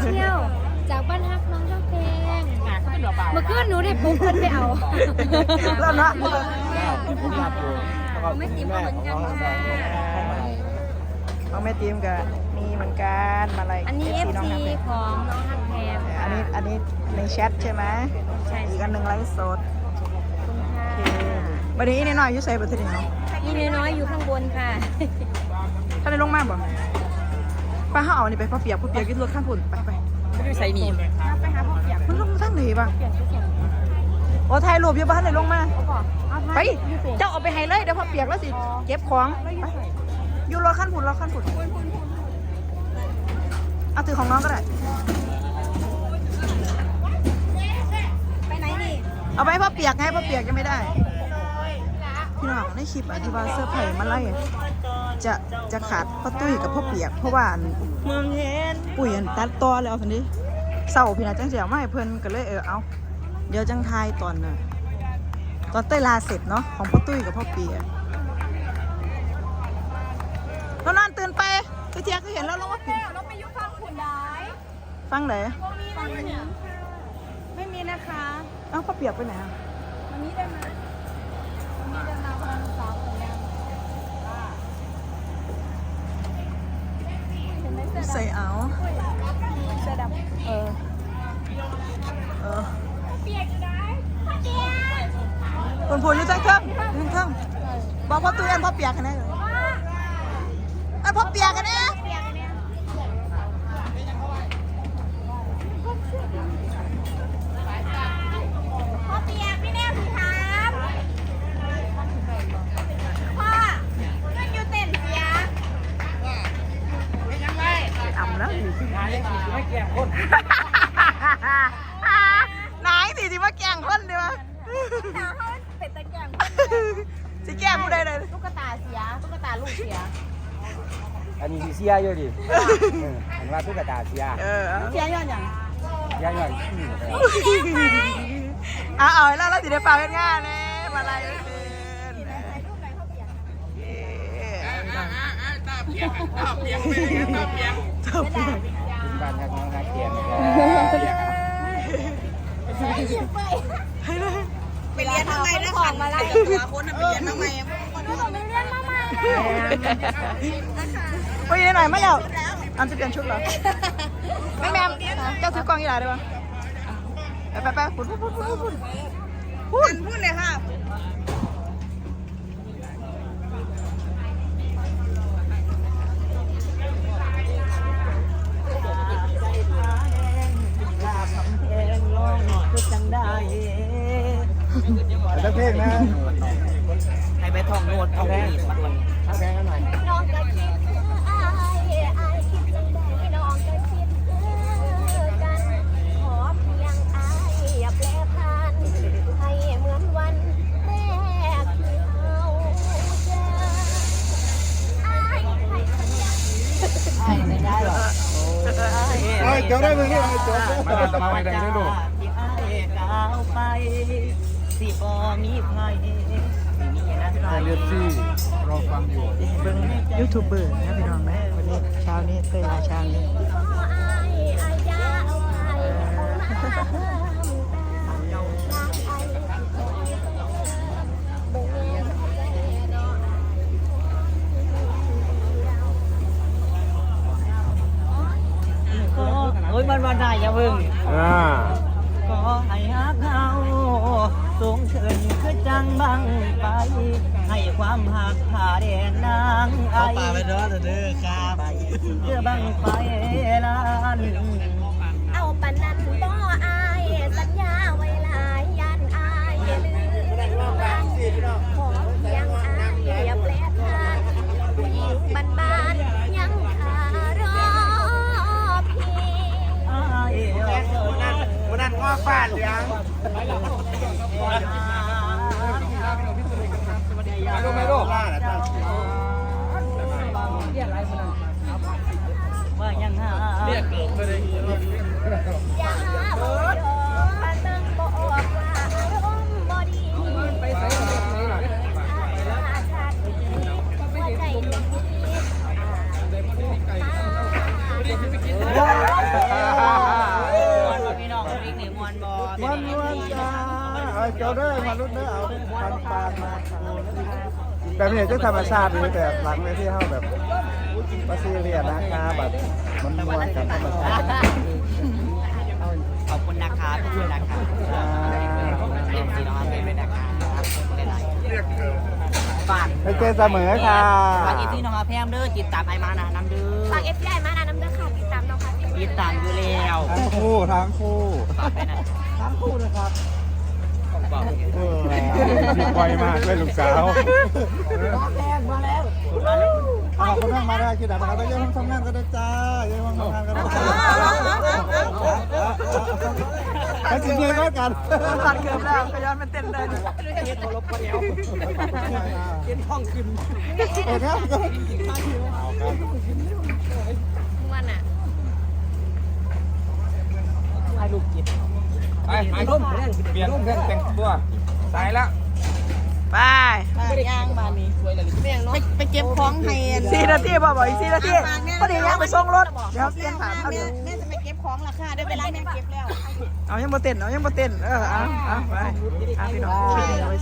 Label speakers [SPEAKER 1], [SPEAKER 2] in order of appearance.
[SPEAKER 1] เชียว จากบ้านฮักน้องเจ้าเพลงเมื่อคืนหนูได้ปุ๊บเพิ่นไปเอา
[SPEAKER 2] แล้วนะ
[SPEAKER 3] ผมรับอยู่แล้วก็
[SPEAKER 1] ไม่ติมก็เหมือนกันค่ะ
[SPEAKER 2] น้องแม่ทีมกับมีเหมือนกันมาอะไร
[SPEAKER 1] อันนี้
[SPEAKER 2] FC น้อง
[SPEAKER 1] FC
[SPEAKER 2] ฮักแพง
[SPEAKER 1] ของน้องฮักแพง
[SPEAKER 2] อันนี้อันนี้ในแชทใช่ไหม
[SPEAKER 1] ใช่
[SPEAKER 2] อีกอันหนึ่งไลฟ์สด
[SPEAKER 1] ขอบคุณค่ะ
[SPEAKER 2] วันนี้นี่น้อยอยุ่ใส่บัตรทีเนาะ
[SPEAKER 1] นี่น้อยๆอยู่ข้างบนค่ะ
[SPEAKER 2] ถ้าได้ลงมาบ่ป้าเขาเอานี่ไปพ่อเปียกพ่อเปียกกินรถข้างฝุ่นไปไป
[SPEAKER 3] ไม่ได้ใส่หนีบ
[SPEAKER 1] ไปหาพ่อเปียก
[SPEAKER 2] มันลงทางไหนบ้าง
[SPEAKER 1] เปียกเปียก
[SPEAKER 2] โอ้ถ่ายรูปอยู่บ้านไหนลงมา
[SPEAKER 1] เขาบอกเอา
[SPEAKER 2] ไป
[SPEAKER 1] อยู่เปียก
[SPEAKER 2] เจ้าเอาไปให้เลยเดี๋ยวพ่อเปียกแล้วสิเก็บของไปอยู่รถขั้นฝุ่นรถขั้นฝุ่นเอาถือของน้องก็ได้
[SPEAKER 1] ไปไหนนี่
[SPEAKER 2] เอาไปให้พ่อเปียกไงพ่อเปียกยังไม่ได้พี่น้องในคลิปอธิบายเสื้อร์ไผ่มาไล่อะ จะจะขาดพ่อตุ้ยกับพ่อเปียก เพราะว่าอัน
[SPEAKER 3] มึงเห็น
[SPEAKER 2] ปุ๋ยอันตัดต่อแล้วสันนี้เศร้าพี่นาจังเสียวมาให้เพิ่นก็เลยเออเอาเดี๋ยวจังทายตอนน่ะตอนเต้ยลาเสร็จเนาะของพ่อตุ้ยกับพ่อเปียกแล้วนอนตื่นไปไปเทียก็เห็นแล้วลงมาผิด
[SPEAKER 1] เราไปยุฟังคุณได้
[SPEAKER 2] ฟังไหน
[SPEAKER 1] ฟังนี้ไม่มีนะคะ
[SPEAKER 2] เอ้าพ่อเปียกไปไหนอะ
[SPEAKER 1] วันนี้ได้ไหมวันนี้ได้มาพลังสาวของยังเห็นไหมเสื้อดำ
[SPEAKER 2] ใส่เอา
[SPEAKER 1] เสื้อดำ
[SPEAKER 2] เออ เออ
[SPEAKER 1] เปียกอยู่ไหนเปียก
[SPEAKER 2] คนพูนอยู่จังเทิงอยู่องบอกพ่อตุ้ยอันพ่อเปียกกันแน่เลยอันพ่อเปียกกันแน่
[SPEAKER 1] เปียกเนี่ย พ่อเปียกพี่แน่พี่ครับพ่อเงินอยู่เต็นเสีย
[SPEAKER 2] อ่ำแล้ว
[SPEAKER 3] หายังสี่ไม่แก่ คน
[SPEAKER 2] นายสิสิมาแกล้งคนดีวะ
[SPEAKER 1] หนาเขาเป็ดตะแกรง
[SPEAKER 2] สิแกล้งผู้ใดเลย
[SPEAKER 1] ตุ๊กตาเสียตุ๊กตาลูกเสีย
[SPEAKER 3] อันนี้สีเสียอยู่ดิเออเห็นว่าตุ๊กตาเสีย
[SPEAKER 2] เออเอา
[SPEAKER 1] เสียย้อนอย่าง
[SPEAKER 3] เสียหน่อยอืม
[SPEAKER 2] เอาเอาแล้วเราสิได้ฟังกันง่ายเลยมาลายเป็นตาเปียกตาเปียกตาเปียก
[SPEAKER 3] ถึง บ้านทักน้องทักเกียน
[SPEAKER 1] ไปเรียนทำไมนะของมาแล้วตัวคนไปเรียนทำไมก็ต้องไปเรียนมาใหม่
[SPEAKER 2] ไปยินหน่อยไม่เอาอันจะเปลี่ยนชุดเหรอแม่แม่เจ้าซื้อกล้องยี่หลาได้ปะไปไปไปพูดพูดพูดพูดพูดพูดพูดเลยค่ะ
[SPEAKER 3] แต่เพลงนะ
[SPEAKER 4] ให้ไปท่องโน้ตท่องนี่มาด้วย
[SPEAKER 3] ถ้าแพงกันหน่อย
[SPEAKER 1] มา
[SPEAKER 4] มา
[SPEAKER 3] ไม่ได้ด้วยลูก
[SPEAKER 4] ที่อายก้าวไปสิบ่มีใครมีนะใคร
[SPEAKER 3] เรียนซี่รอฟังอยู่
[SPEAKER 2] เบิ้งยูทูบเบอร์นะพี่น้องนะวันนี้เช้านี้เต้ยลาเช้านี้
[SPEAKER 1] ค
[SPEAKER 4] วามหักผ่าแดนนางไอป่าไปเด้อเด้อครับไปเพื่อบังไฟลาน
[SPEAKER 1] เอาปานนั้น แบบ
[SPEAKER 3] นี้จะธรรมชาติเลยแต่หลังเลยที่เข้าแบบว่าซีเรียสนะคะแบบมันมวนกับธรรมชาติ
[SPEAKER 4] ขอบคุณนะคะทุกคนนะคะ
[SPEAKER 3] อ่า
[SPEAKER 4] เอ็มซีน้องอาร์มด้วยนะคะได้ไลน์ฝาก
[SPEAKER 3] ให้เจอเสมอค่ะ
[SPEAKER 4] ฝากเอ็มซีน้องอาร์มแพมเด้อติดตามไอมานะน้ำเด้อ
[SPEAKER 1] ฝากเอฟซีไอมานาน้ำเด้อค่ะติดตามน้องค่ะ
[SPEAKER 4] ติดตามอยู่แล้ว
[SPEAKER 3] ทั้งคู่ทั้งคู่
[SPEAKER 4] ฝากไปนะ
[SPEAKER 3] ทั้งคู่นะครับ เออพี่ปล่อยมากเลยลูกสาวขอบคุณมากมาได้คิดดับนะครับไปเยี่ยมห้องทำงานก็ได้จ้าเยี่ยมห้องทำงานก็ได้จ้าไปสิเยี่ยมกัน
[SPEAKER 2] ตัดเกือบแล้วขย้อนมันเต้นได้เลย
[SPEAKER 4] เฮ็ดโทรพเดียวเฮ็ดห้องขึ้น
[SPEAKER 3] เออครับ
[SPEAKER 1] มันอะ
[SPEAKER 4] ให้ลูกกิน
[SPEAKER 3] ไปไปร่มเปลี่ยนร่มแต่งตัวสายแล้ว
[SPEAKER 2] ไป
[SPEAKER 5] ย่างมานี่
[SPEAKER 2] ไปไปเก็บของให้สี่นาทีบ่บ่อีกสี่นาทีพอดีย่างไปส่งรถเดี๋ยวเปลี่ยนผ่านเอา
[SPEAKER 5] แม่
[SPEAKER 2] เดี๋ยว
[SPEAKER 5] แม่จะไปเก็บของราคาได้เวลาแม่เก็บแล้ว
[SPEAKER 2] เอายังบ่เต้นเอายังบ่เต้นเออเอาเอาไปเอาพี่น้องคลิปนี้เอาไว้